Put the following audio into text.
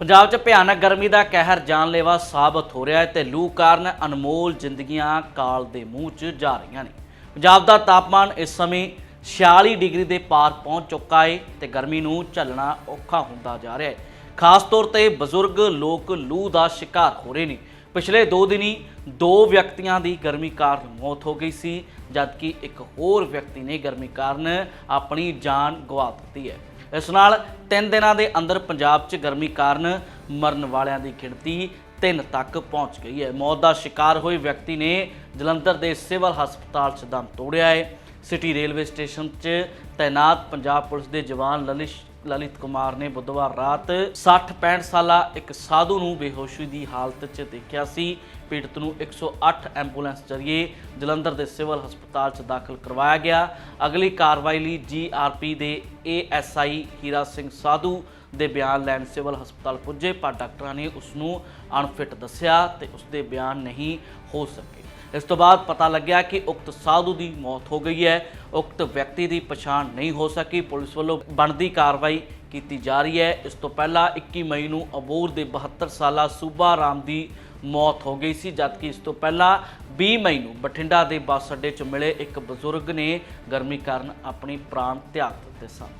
ਪੰਜਾਬ 'ਚ ਭਿਆਨਕ ਗਰਮੀ ਦਾ ਕਹਿਰ ਜਾਨਲੇਵਾ ਸਾਬਤ ਹੋ ਰਿਹਾ ਹੈ ਤੇ ਲੂ ਕਾਰਨ ਅਨਮੋਲ ਜ਼ਿੰਦਗੀਆਂ ਕਾਲ ਦੇ ਮੂੰਹ 'ਚ ਜਾ ਰਹੀਆਂ ਨੇ। ਪੰਜਾਬ ਦਾ ਤਾਪਮਾਨ ਇਸ ਸਮੇਂ 46 ਡਿਗਰੀ ਦੇ ਪਾਰ ਪਹੁੰਚ ਚੁੱਕਾ ਹੈ ਤੇ ਗਰਮੀ ਨੂੰ ਝੱਲਣਾ ਔਖਾ ਹੁੰਦਾ ਜਾ ਰਿਹਾ ਹੈ। ਖਾਸ ਤੌਰ ਤੇ ਬਜ਼ੁਰਗ ਲੋਕ ਲੂ ਦਾ ਸ਼ਿਕਾਰ ਹੋ ਰਹੇ ਨੇ। ਪਿਛਲੇ 2 ਦਿਨੀ ਦੋ ਵਿਅਕਤੀਆਂ ਦੀ ਗਰਮੀ ਕਾਰਨ ਮੌਤ ਹੋ ਗਈ ਸੀ, ਜਦਕਿ ਇੱਕ ਹੋਰ ਵਿਅਕਤੀ ਨੇ ਗਰਮੀ ਕਾਰਨ ਆਪਣੀ ਜਾਨ ਗਵਾ ਦਿੱਤੀ ਹੈ। ਇਸ ਨਾਲ 3 ਦਿਨਾਂ ਦੇ ਅੰਦਰ ਪੰਜਾਬ 'ਚ ਗਰਮੀ ਕਾਰਨ ਮਰਨ ਵਾਲਿਆਂ ਦੀ ਗਿਣਤੀ 3 ਤੱਕ ਪਹੁੰਚ ਗਈ ਹੈ। ਮੌਤ ਦਾ ਸ਼ਿਕਾਰ ਹੋਏ ਵਿਅਕਤੀ ਨੇ ਜਲੰਧਰ ਦੇ ਸਿਵਲ ਹਸਪਤਾਲ 'ਚ ਦਮ ਤੋੜਿਆ ਹੈ। ਸਿਟੀ ਰੇਲਵੇ ਸਟੇਸ਼ਨ 'ਚ ਤਾਇਨਾਤ ਪੰਜਾਬ ਪੁਲਿਸ ਦੇ ਜਵਾਨ ਲਲਿਸ਼ ਲਲਿਤ ਕੁਮਾਰ ਨੇ ਬੁੱਧਵਾਰ ਰਾਤ 60-65 ਸਾਲਾ ਇੱਕ ਸਾਧੂ ਨੂੰ ਬੇਹੋਸ਼ੀ ਦੀ ਹਾਲਤ 'ਚ ਦੇਖਿਆ ਸੀ। ਪੀੜਤ ਨੂੰ 108 ਐਂਬੂਲੈਂਸ ਜ਼ਰੀਏ ਜਲੰਧਰ ਦੇ ਸਿਵਲ ਹਸਪਤਾਲ 'ਚ ਦਾਖਲ ਕਰਵਾਇਆ ਗਿਆ। ਅਗਲੀ ਕਾਰਵਾਈ ਲਈ ਜੀਆਰਪੀ ਦੇ ਏਐਸਆਈ ਹੀਰਾ ਸਿੰਘ ਸਾਧੂ ਦੇ ਬਿਆਨ ਲੈਣ ਸਿਵਲ ਹਸਪਤਾਲ ਪੁੱਜੇ, ਪਰ ਡਾਕਟਰਾਂ ਨੇ ਉਸ ਨੂੰ ਅਨਫਿਟ ਦੱਸਿਆ ਤੇ ਉਸ ਦੇ ਬਿਆਨ ਨਹੀਂ ਹੋ ਸਕੇ। ਇਸ ਤੋਂ ਬਾਅਦ ਪਤਾ ਲੱਗਿਆ ਕਿ ਉਕਤ ਸਾਧੂ ਦੀ ਮੌਤ ਹੋ ਗਈ ਹੈ। ਉਕਤ ਵਿਅਕਤੀ ਦੀ ਪਛਾਣ ਨਹੀਂ ਹੋ ਸਕੀ। ਪੁਲਿਸ ਵੱਲੋਂ ਬਣਦੀ ਕਾਰਵਾਈ ਕੀਤੀ ਜਾ ਰਹੀ ਹੈ। ਇਸ ਤੋਂ ਪਹਿਲਾਂ 21 ਮਈ ਨੂੰ ਅਬੂਰ ਦੇ 72 ਸਾਲਾ ਸੂਬਾ ਰਾਮ ਦੀ ਮੌਤ ਹੋ ਗਈ ਸੀ, ਜਦਕਿ ਇਸ ਤੋਂ ਪਹਿਲਾਂ 20 ਮਈ ਨੂੰ ਬਠਿੰਡਾ ਦੇ ਬੱਸ ਅੱਡੇ 'ਚ ਮਿਲੇ ਇੱਕ ਬਜ਼ੁਰਗ ਨੇ। ਗਰਮੀ ਕਾਰਨ ਆਪਣੀ ਪ੍ਰਾਣ ਤਿਆਗ ਦਿੱਤੇ ਸਨ।